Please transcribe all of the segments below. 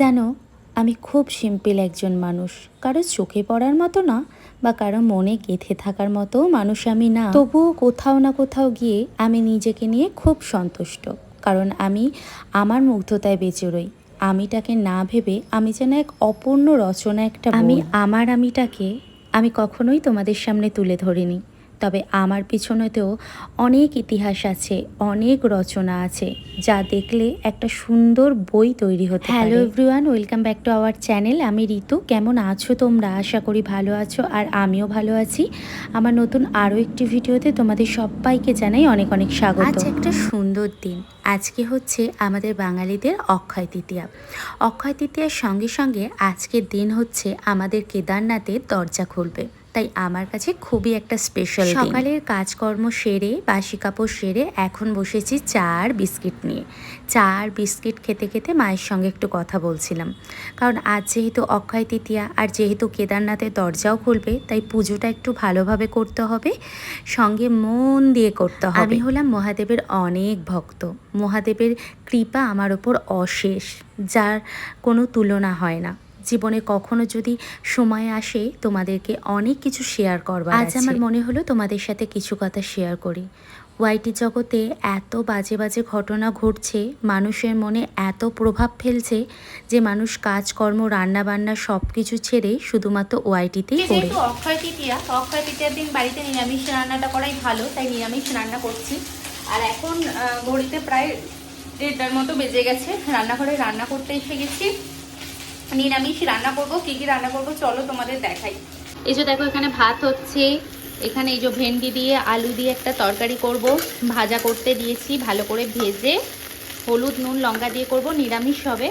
জানো আমি খুব সিম্পল একজন মানুষ। কারও চোখে পড়ার মতো না বা কারও মনে গেঁথে থাকার মতো মানুষ আমি না। তবুও কোথাও না কোথাও গিয়ে আমি নিজেকে নিয়ে খুব সন্তুষ্ট। কারণ আমি আমার মুগ্ধতায় বেঁচে রই। আমিটাকে না ভেবে আমি যেন এক অপূর্ণ রচনা একটা আমি আমার আমিটাকে আমি কখনোই তোমাদের সামনে তুলে ধরিনি। তবে আমার পিছনেতেও অনেক ইতিহাস আছে অনেক রচনা আছে যা দেখলে একটা সুন্দর বই তৈরি হতে hello everyone welcome back to our channel. আমি ঋতু। কেমন আছো তোমরা? আশা করি ভালো আছো আর আমিও ভালো আছি। আমার নতুন আরও একটি ভিডিওতে তোমাদের সবাইকে জানাই অনেক অনেক স্বাগত। আজ একটা সুন্দর দিন। আজকে হচ্ছে আমাদের বাঙালিদের অক্ষয় তৃতীয়া। অক্ষয় তৃতীয়ার সঙ্গে সঙ্গে আজকের দিন হচ্ছে আমাদের কেদারনাথের দরজা খুলবে। তাই আমার কাছে খুবই একটা স্পেশাল সকালের কাজকর্ম সেরে বাসি কাপড় সেরে এখন বসেছি চা আর বিস্কিট নিয়ে। চা আর বিস্কিট খেতে খেতে মায়ের সঙ্গে একটু কথা বলছিলাম। কারণ আজ যেহেতু অক্ষয় তৃতীয়া আর যেহেতু কেদারনাথের দরজাও খুলবে তাই পুজোটা একটু ভালোভাবে করতে হবে সঙ্গে মন দিয়ে করতে হবে। আমি হলাম মহাদেবের অনেক ভক্ত। মহাদেবের কৃপা আমার ওপর অশেষ যার কোনো তুলনা হয় না। জীবনে কখনো যদি সময় আসে তোমাদেরকে অনেক কিছু শেয়ার করবার আজ আমার মনে হলো তোমাদের সাথে কিছু কথা শেয়ার করি। ওয়াইটি জগতে এত বাজে বাজে ঘটনা ঘটছে মানুষের মনে এত প্রভাব ফেলছে যে মানুষ কাজকর্ম রান্না বান্না সব কিছু ছেড়ে শুধুমাত্র ওয়াইটিতেই করে অক্ষয় তৃতীয়া অক্ষয় তৃতীয়ার দিন বাড়িতে নিরামিষ রান্নাটা করাই ভালো তাই নিরামিষ রান্না করছি। আর এখন ঘড়িতে প্রায় দেড়টার মতো বেজে গেছে রান্নাঘরে রান্না করতে এসে গেছি। নিরামিষ রান্না করব, কি কি রান্না করব চলো তোমাদের দেখাই। এই যে দেখো, এখানে ভাত হচ্ছে, এখানে এই যে ভেন্ডি দিয়ে আলু দিয়ে একটা তরকারি করব, ভাজা করতে দিয়েছি, ভালো করে ভেজে, হলুদ, নুন, লঙ্কা দিয়ে করব, নিরামিষ হবে।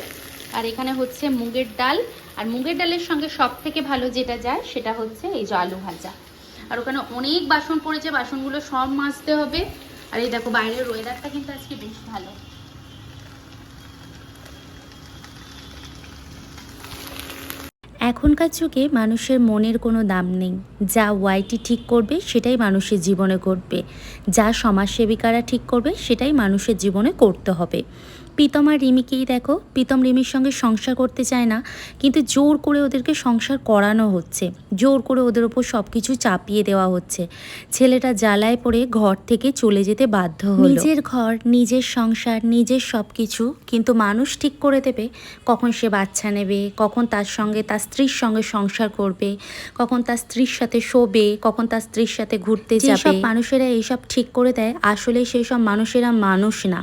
আর এখানে হচ্ছে মুগের ডাল, আর মুগের ডালের সঙ্গে সব থেকে ভালো যেটা যায় সেটা হচ্ছে এই যে আলু ভাজা। আর ওখানে অনেক বাসন পড়েছে, বাসনগুলো সব মাজতে হবে। আর এই দেখো, বাইরের ওয়েদারটা কিন্তু আজকে বেশ ভালো। এখনকার যুগে মানুষের মনের কোনো দাম নেই। যা ওয়াইটি ঠিক করবে, সেটাই মানুষের জীবনে করবে যা সমাজসেবিকারা ঠিক করবে, সেটাই মানুষের জীবনে করতে হবে। প্রীতম আর রিমিকেই দেখো প্রীতম রিমির সঙ্গে সংসার করতে চায় না কিন্তু জোর করে ওদেরকে সংসার করানো হচ্ছে। জোর করে ওদের ওপর সব কিছু চাপিয়ে দেওয়া হচ্ছে। ছেলেটা জ্বালায় পড়ে ঘর থেকে চলে যেতে বাধ্য হলো। নিজের ঘর নিজের সংসার নিজের সব কিছু কিন্তু মানুষ ঠিক করে দেবে। কখন সে বাচ্চা নেবে কখন তার সঙ্গে তার স্ত্রীর সঙ্গে সংসার করবে কখন তার স্ত্রীর সাথে শোবে কখন তার স্ত্রীর সাথে ঘুরতে যাবে। মানুষেরা এইসব ঠিক করে দেয় আসলে সেই সব মানুষেরা মানুষ না।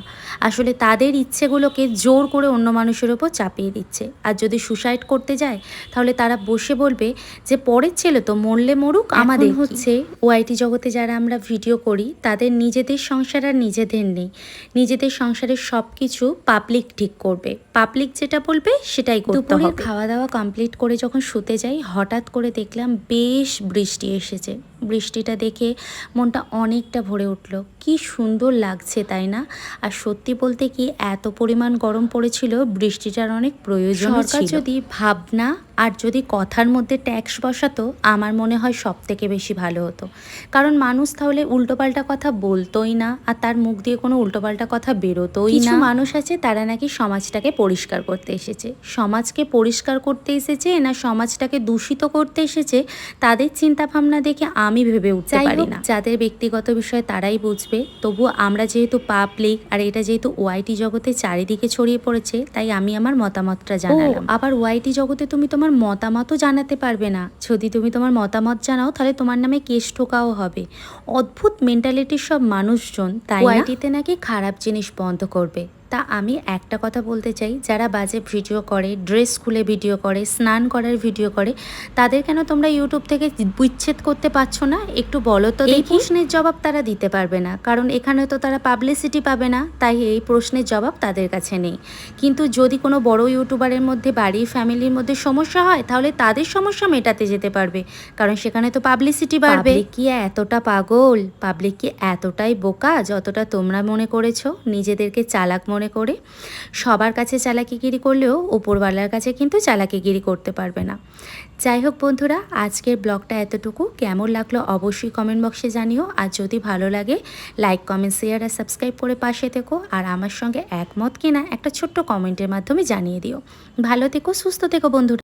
আসলে তাদের ইচ্ছেগুলোকে জোর করে অন্য মানুষের ওপর চাপিয়ে দিচ্ছে। আর যদি সুসাইড করতে যায় তাহলে তারা বসে বলবে যে পরের ছেলে তো মরলে মরুক আমাদের হচ্ছে ওআইটি জগতে যারা আমরা ভিডিও করি তাদের নিজেদের সংসার আর নিজেদের নেই। নিজেদের সংসারের সব কিছু পাবলিক ঠিক করবে। পাবলিক যেটা বলবে সেটাই করতে হবে। খাওয়া দাওয়া কমপ্লিট করে যখন শুতে যাই হঠাৎ করে দেখলাম বেশ বৃষ্টি এসেছে। বৃষ্টিটা দেখে মনটা অনেকটা ভরে উঠল। কি সুন্দর লাগছে তাই না? আর সত্যি বলতে কি এত পরিমাণ গরম পড়েছিল বৃষ্টিটার অনেক প্রয়োজন সরকার যদি ভাবনা আর যদি কথার মধ্যে ট্যাক্স বসাতো আমার মনে হয় সব থেকে বেশি ভালো হতো। কারণ মানুষ তাহলে উল্টোপাল্টা কথা বলতোই না আর তার মুখ দিয়ে কোনো উল্টোপাল্টা কথা বেরোতোই না। মানুষ আছে তারা নাকি সমাজটাকে পরিষ্কার করতে এসেছে। সমাজকে পরিষ্কার করতে এসেছে না সমাজটাকে দূষিত করতে এসেছে তাদের চিন্তা ভাবনা দেখে আমি ভেবে উঠতে পারি না। যাদের ব্যক্তিগত বিষয় তারাই বুঝবে। তবু আমরা যেহেতু পাবলিক আর এটা যেহেতু ওয়াইটি জগতে চারিদিকে ছড়িয়ে পড়েছে তাই আমি আমার মতামতটা জানালাম। আবার ওয়াইটি জগতে তুমি তোমার মতামতও জানাতে পারবে না। যদি তুমি তোমার মতামত জানাও, তাহলে তোমার নামে কেস ঠোকাও হবে। অদ্ভুত মেন্টালিটির সব মানুষজন, তাই নাকি খারাপ জিনিস বন্ধ করবে। তা আমি একটা কথা বলতে চাই যারা বাজে ভিডিও করে ড্রেস খুলে ভিডিও করে স্নান করার ভিডিও করে তাদের কেন তোমরা ইউটিউব থেকে বিচ্ছেদ করতে পারছ না? একটু বলো তো এই প্রশ্নের জবাব তারা দিতে পারবে না কারণ এখানে তো তারা পাবলিসিটি পাবে না তাই এই প্রশ্নের জবাব তাদের কাছে নেই। কিন্তু যদি কোনো বড় ইউটিউবারের মধ্যে বাড়ির ফ্যামিলির মধ্যে সমস্যা হয় তাহলে তাদের সমস্যা মেটাতে যেতে পারবে কারণ সেখানে তো পাবলিসিটি বাড়বে। কি এতটা পাগল? পাবলিক কি এতটাই বোকা যতটা তোমরা মনে করেছ? নিজেদেরকে চালাক মনে মনে করে। সবার কাছে চালাকিগিরি করলেও ওপরওয়ালার কাছে কিন্তু চালাকিগিরি করতে পারবে না। যাই হোক বন্ধুরা, আজকের ব্লগটা এতটুকু। কেমন লাগল অবশ্যই কমেন্ট বক্সে জানিও। আর যদি ভালো লাগে লাইক কমেন্ট শেয়ার আর সাবস্ক্রাইব করে পাশে থেকো। আর আমার সঙ্গে একমত কিনা একটা ছোট্ট কমেন্টের মাধ্যমে জানিয়ে দিও। ভালো থেকো, সুস্থ থেকো বন্ধুরা।